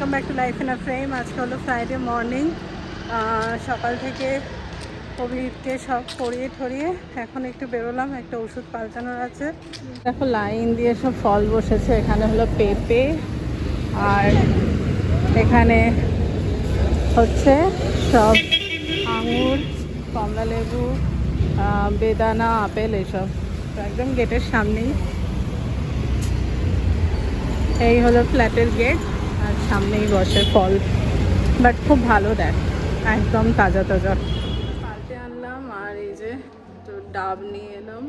Welcome back to life in a frame আজকে হলো Friday morning সকাল থেকে কোভিডকে সব পরিয়ে ঠরিয়ে এখন একটু বেরোলাম, একটা ওষুধ পাল্টানোর আছে। দেখো লাইন দিয়ে সব ফল বসেছে, এখানে হলো পেঁপে আর এখানে হচ্ছে সব আঙুর, কমলা লেবু বেদানা, আপেল এসব একদম গেটের সামনেই। এই হলো ফ্ল্যাটের গেট। সামনেই বসে ফল। বাট খুব ভালো দেয় একদম তাজা তাজা। পাল্টে আনলাম আর এই যে একটু ডাব নিয়ে এলাম।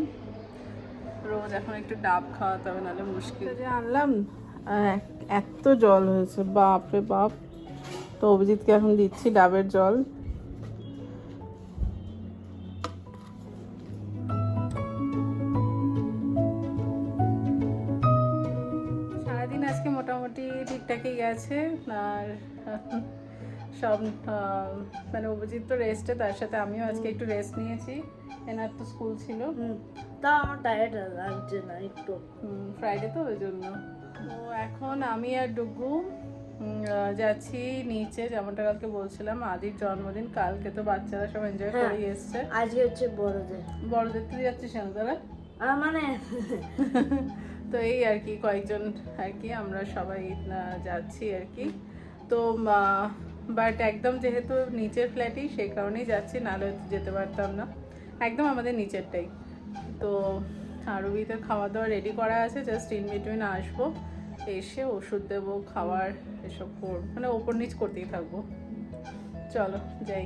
রোজ এখন একটু ডাব খাওয়াতে হবে, নাহলে মুশকিল। যে আনলাম এত জল হয়েছে, বাপরে বাপ। তো অভিজিৎকে এখন দিচ্ছি ডাবের জল। ঠিকঠাকই গেছে আর সব মানে অভিজিৎ তো রেস্টে তার সাথে আমিও আজকে একটু রেস্ট নিয়েছি। এনার তো স্কুল ছিল। তা আমার টায়ার্ড লাগছে না একটু। ফ্রাইডে তো ওই জন্য। তো এখন আমি আর ডুগু যাচ্ছি নিচে যেমনটা কালকে বলছিলাম আদির জন্মদিন। কালকে তো বাচ্চারা সব এনজয় হ্যাঁ। করে এসছে। আজকে হচ্ছে বড়দের। বড়দের তুই যাচ্ছিস কেন তারা মানে তো এই আর কি কয়েকজন আর কি, আমরা সবাই যাচ্ছি আর কি। তো বাট একদম যেহেতু নিচের ফ্ল্যাটই সেই কারণেই যাচ্ছি, নাহলে যেতে পারতাম না। একদম আমাদের নিচেরটাই। তো, আরবিতে খাওয়া দাওয়া রেডি করা আছে জাস্ট ইন বিটুইন আসব, এসে ওষুধ দেবো, খাওয়ার, এসব কর মানে ওপর নিচ করতেই থাকব। চলো, যাই।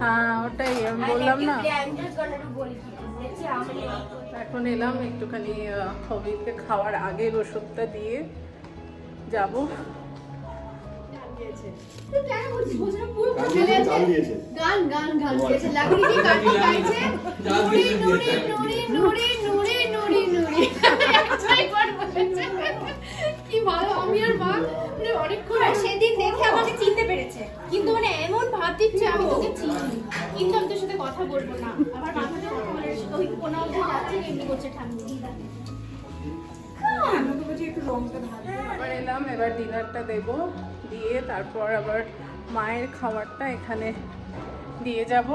হ্যাঁ ওটাই আমি বললাম না। এখন এলাম একটুখানি হবিকে খাওয়ার আগের ওষুধটা দিয়ে যাব। গান গান গান গাইছে নুরি নুরি নুরি নুরি নুরি নুরি নুরি একবার বলেছে কি ভালো আমি আর মা মানে অনেকক্ষণ সেদিন দেখে আমাকে চিনতে পেরেছে কিন্তু মানে এমন ভাব দিচ্ছে আমি তোকে চিনি কিন্তু আমি তোর সাথে কথা বলব না। আমার মাথাতে মানে ওই কোনা অবধি যাচ্ছে এমনি করছে ঠান্ডা আবার এলাম এবার ডিনারটা দেব। দিয়ে তারপর আবার মায়ের খাবারটা এখানে দিয়ে যাব।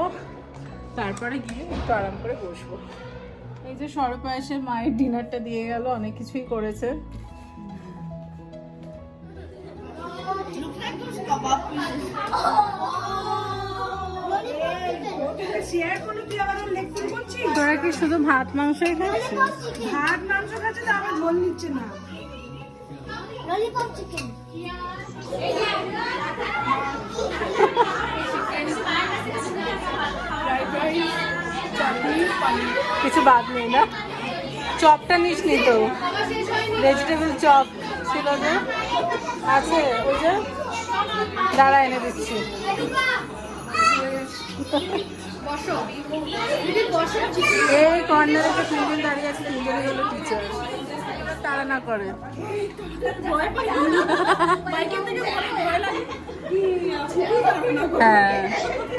তারপরে গিয়ে একটু আরাম করে বসবো। এই যে সরপা এসে মায়ের ডিনারটা দিয়ে গেল অনেক কিছুই করেছে। তোরা কি শুধু ভাত মাংসই খাচ্ছিস ভাত মাংস খাচ্ছে তো আমার ঝোল নিচ্ছে না। ললিপপ চিকেন কিছু বাদ নেই না। চপটা নিস নি তো। ভেজিটেবল চপ ছিল যে। আছে ওই যে। দাঁড়া এনে দিচ্ছি। এই দাঁড়িয়ে আছে না করে। হ্যাঁ।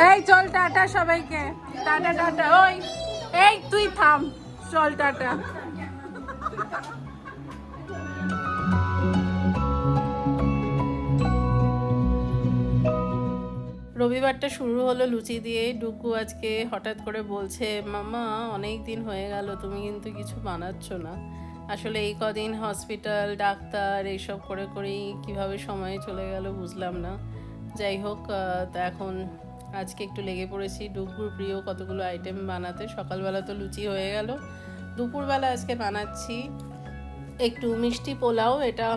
এই, চল টাটা সবাইকে। টাটা টাটা। ওই, এই, তুই থাম। চল, টাটা। রবিবারটা শুরু হলো লুচি দিয়ে। ডুকু আজকে হঠাৎ করে বলছে মামা অনেক দিন হয়ে গেল, তুমি কিন্তু কিছু বানাচ্ছ না। আসলে এই কদিন হসপিটাল, ডাক্তার, এইসব করে করেই কীভাবে সময় চলে গেল বুঝলাম না। যাই হোক তা এখন আজকে একটু লেগে পড়েছি। ডুগুর প্রিয় কতগুলো আইটেম বানাতে। সকালবেলা তো লুচি হয়ে গেল। দুপুরবেলা আজকে বানাচ্ছি। একটু মিষ্টি পোলাও, এটা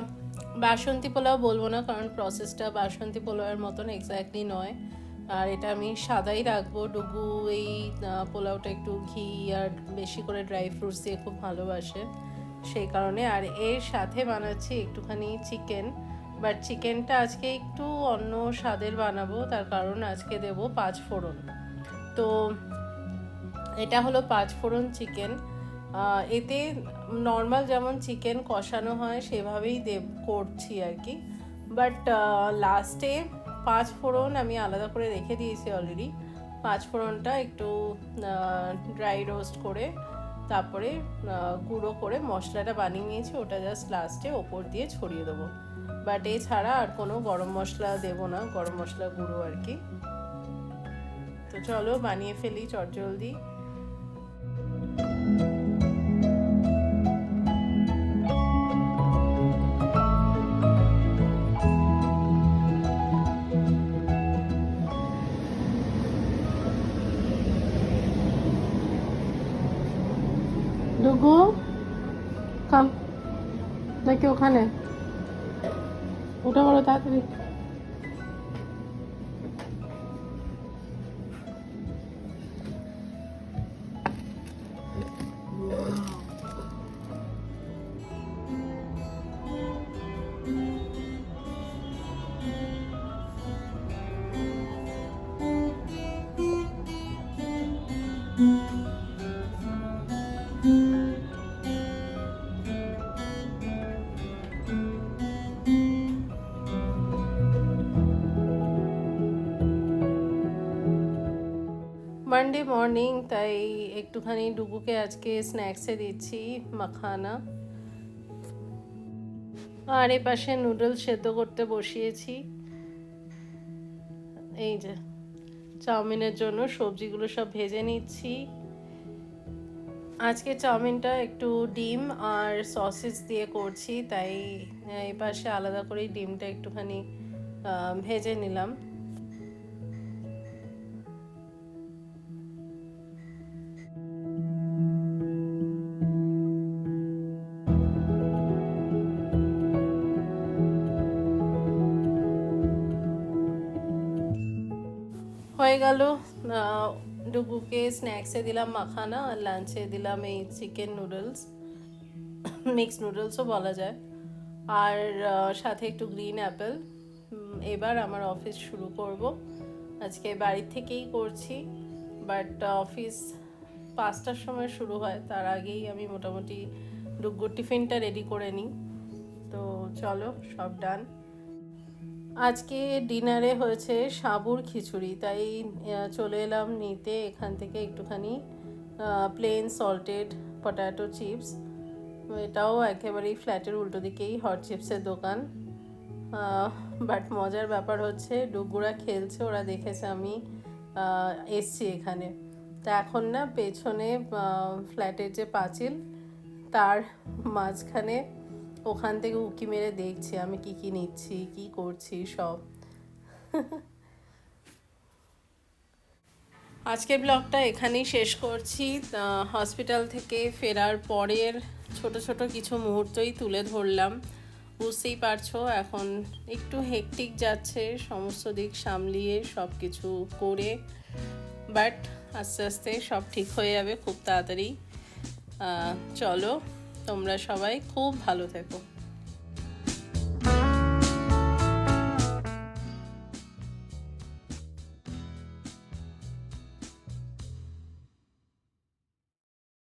বাসন্তী পোলাও বলব না, কারণ প্রসেসটা বাসন্তী পোলাওয়ের মতন এক্স্যাক্টলি নয়। আর এটা আমি সাদাই রাখব, ডুবু এই পোলাওটা একটু ঘি আর বেশি করে ড্রাই ফ্রুটস দিয়ে খুব ভালোবাসে। সেই কারণে, আর এর সাথে বানাচ্ছি একটুখানি চিকেন বাট চিকেনটা আজকে একটু অন্য স্বাদের বানাবো, তার কারণ আজকে দেব পাঁচ ফোড়ন। তো, এটা হলো পাঁচ ফোড়ন চিকেন এতে নর্মাল যেমন চিকেন কষানো হয়, সেভাবেই দেব, করছি আর কি। বাট লাস্টে পাঁচ ফোড়ন আমি আলাদা করে রেখে দিয়েছি অলরেডি পাঁচ ফোড়নটা একটু ড্রাই রোস্ট করে, তারপরে গুঁড়ো করে মশলাটা বানিয়ে নিয়েছি, ওটা জাস্ট লাস্টে ওপর দিয়ে ছড়িয়ে দেবো। বাট এছাড়া আর কোনো গরম মশলা দেবো না, গরম মশলা গুঁড়ো আর কি। তো চলো বানিয়ে ফেলি, চটজলদি। ডুগু কাম দেখি ওখানে ওটা বলো তাড়াতাড়ি মর্নিং, তাই একটুখানি ডুবুকে আজকে স্ন্যাক্সে দিচ্ছি, মাখানা। আর এ পাশে নুডলস সেদ্ধ করতে বসিয়েছি। এই যে, চাউমিনের জন্য সবজিগুলো সব ভেজে নিচ্ছি। আজকে চাউমিনটা একটু ডিম আর সসেস দিয়ে করছি, তাই এই পাশে আলাদা করেই ডিমটা একটুখানি ভেজে নিলাম। হয়ে গেল। ডুগুকে স্ন্যাক্সে দিলাম মাখানা আর লাঞ্চে দিলাম এই চিকেন নুডলস মিক্স নুডলসও বলা যায়। আর সাথে একটু গ্রিন অ্যাপেল এবার আমার অফিস শুরু করব। আজকে বাড়ির থেকেই করছি বাট অফিস পাঁচটার সময় শুরু হয়, তার আগেই আমি মোটামুটি ডুগ্গুর টিফিনটা রেডি করে নিই। তো চলো, সব ডান আজকে ডিনারে হয়েছে সাবুর খিচুড়ি, তাই চলে এলাম নিতে এখান থেকে একটুখানি প্লেন সল্টেড পটাটো চিপস এটাও একেবারেই ফ্ল্যাটের উল্টো দিকেই হট চিপসের দোকান। বাট মজার ব্যাপার হচ্ছে ডুগুরা খেলছে, ওরা দেখেছে আমি এসছি এখানে। তা এখন না পেছনে ফ্ল্যাটের যে পাঁচিল, তার মাঝখানে ওখান থেকে উকি মেরে দেখছি আমি কি কি নিচ্ছি, কি করছি সব। আজকের ব্লগটা এখানেই শেষ করছি। হসপিটাল থেকে ফেরার পরের ছোট ছোট কিছু মুহূর্তই তুলে ধরলাম। বুঝতেই পারছ, এখন একটু হেকটিক যাচ্ছে, সমস্ত দিক সামলিয়ে সব কিছু করে। বাট আস্তে আস্তে সব ঠিক হয়ে যাবে খুব তাড়াতাড়ি। চলো। তোমরা সবাই খুব ভালো থেকো।